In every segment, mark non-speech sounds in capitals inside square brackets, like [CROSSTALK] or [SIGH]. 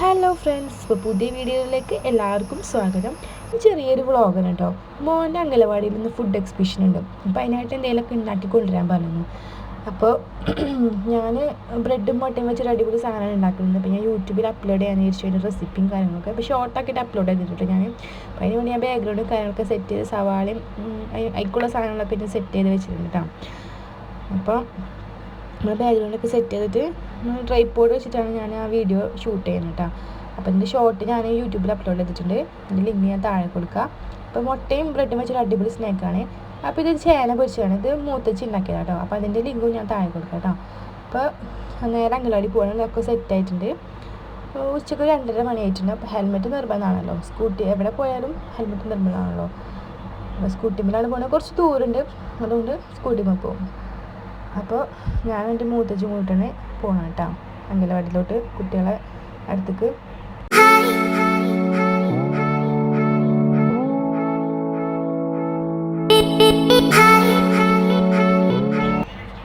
Hello friends ഇപ്പോൾ പുതിയ വീഡിയോയിലേക്ക് എല്ലാവർക്കും സ്വാഗതം. ചെറിയൊരു വ്ളോഗാണ് കേട്ടോ മോന്റെ അംഗനവാടിയിൽ നിന്ന് ഫുഡ് എക്സിബിഷൻ ഉണ്ട്. അപ്പോൾ അതിനായിട്ട് എന്തെങ്കിലുമൊക്കെ ഉണ്ടാക്കി കൊണ്ടുവരാൻ പറഞ്ഞു. അപ്പോൾ [CLEARS THROAT] ഞാൻ ബ്രെഡും മുട്ടയും വെച്ചൊരു അടിപൊളി സാധനം ഉണ്ടാക്കുന്നുണ്ട് അപ്പോൾ ഞാൻ യൂട്യൂബിൽ അപ്ലോഡ് ചെയ്യാൻ വിചാരിച്ചു അതിന്റെ റെസിപ്പിയും കാര്യങ്ങളൊക്കെ. അപ്പോൾ ഷോർട്ടാക്കിയിട്ട് അപ്ലോഡ് ചെയ്തിട്ടുണ്ട് ഞാൻ അതിന് വേണ്ടി ഞാൻ ബാക്ക്ഗ്രൗണ്ടും കാര്യങ്ങളൊക്കെ സെറ്റ് ചെയ്ത് സവാളയും അതിക്കുള്ള സാധനങ്ങളൊക്കെ ഞാൻ സെറ്റ് ചെയ്ത് വെച്ചിട്ടുണ്ട് കേട്ടോ അപ്പോൾ നമ്മൾ ബാക്ക്ഗ്രൗണ്ടൊക്കെ സെറ്റ് ചെയ്തിട്ട് ട്രൈപ്പോഡ് വെച്ചിട്ടാണ് ഞാൻ ആ വീഡിയോ ഷൂട്ട് ചെയ്യുന്നത് കേട്ടോ അപ്പോൾ ഇതിന്റെ ഷോർട്ട് ഞാൻ യൂട്യൂബിൽ അപ്ലോഡ് ചെയ്തിട്ടുണ്ട്. ഇതിന്റെ ലിങ്ക് ഞാൻ താഴെ കൊടുക്കുക അപ്പോൾ മുട്ടയും ബ്രെഡും വെച്ചൊരു അടിപൊളി സ്നാക്കാണ് അപ്പോൾ ഇതൊരു ചേന പൊരിച്ചതാണ്. ഇത് മൂത്തച്ച് ഉണ്ടാക്കിയതാണ് കേട്ടോ അപ്പോൾ അതിന്റെ ലിങ്കും ഞാൻ താഴെ കൊടുക്കുക കേട്ടോ അപ്പോൾ നേരെ അങ്കലാടി പോകണം ഒക്കെ സെറ്റ് ആയിട്ടുണ്ട്. അപ്പോൾ ഉച്ചയ്ക്ക് രണ്ടര മണിയായിട്ടുണ്ട്. അപ്പോൾ ഹെൽമെറ്റ് നിർബന്ധമാണല്ലോ. സ്കൂട്ടി എവിടെ പോയാലും ഹെൽമെറ്റ് നിർബന്ധമാണല്ലോ. സ്കൂട്ടിമ്മലാണ് പോകുന്നത് കുറച്ച് ദൂരമുണ്ട്. അതുകൊണ്ട് സ്കൂട്ടിമ്മ പോകും അപ്പോൾ ഞാൻ എന്റെ മൂത്തച്ഛൻ കൂട്ടാണ് പോകണം കേട്ടോ. അങ്കലവാടിയിലോട്ട് കുട്ടികളെ അടുത്തേക്ക്.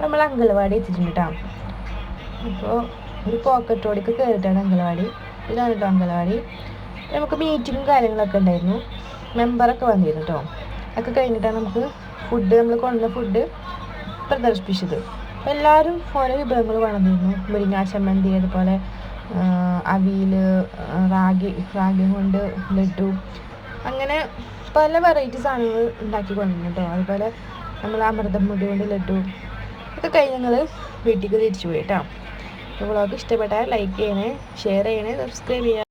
നമ്മൾ അങ്കലവാടി എത്തിയിട്ടുണ്ട് കേട്ടോ. അപ്പോൾ ഒരു പോക്കറ്റ് റോഡിക്ക് കയറിയിട്ടാണ് അങ്കലവാടി ഇതാണ് കേട്ടോ അങ്കലവാടി നമുക്ക് മീറ്റിങ്ങും കാര്യങ്ങളൊക്കെ ഉണ്ടായിരുന്നു. മെമ്പറൊക്കെ വന്നിരുന്നു കേട്ടോ. അതൊക്കെ കഴിഞ്ഞിട്ടാണ് നമുക്ക് ഫുഡ് നമ്മൾ കൊണ്ടുവന്ന ഫുഡ് പ്രദർശിപ്പിച്ചത്. എല്ലാവരും ഓരോ വിഭവങ്ങൾ വളർന്നിരുന്നു. മുരിങ്ങാ ചമ്മന്തി അതുപോലെ അവിയൽ റാഗി റാഗി കൊണ്ട് ലഡു അങ്ങനെ പല വെറൈറ്റി സാധനങ്ങൾ ഉണ്ടാക്കി കൊണ്ടുവന്നു കേട്ടോ. അതുപോലെ നമ്മൾ അമൃതം മുടി കൊണ്ട് ലഡു ഒക്കെ കഴിഞ്ഞ് ഞങ്ങൾ വീട്ടിലേക്ക് തിരിച്ചു പോയി കേട്ടോ. വ്ളോഗ് ഇഷ്ടപ്പെട്ടാൽ ലൈക്ക് ചെയ്യണേ ഷെയർ ചെയ്യണേ സബ്സ്ക്രൈബ് ചെയ്യുക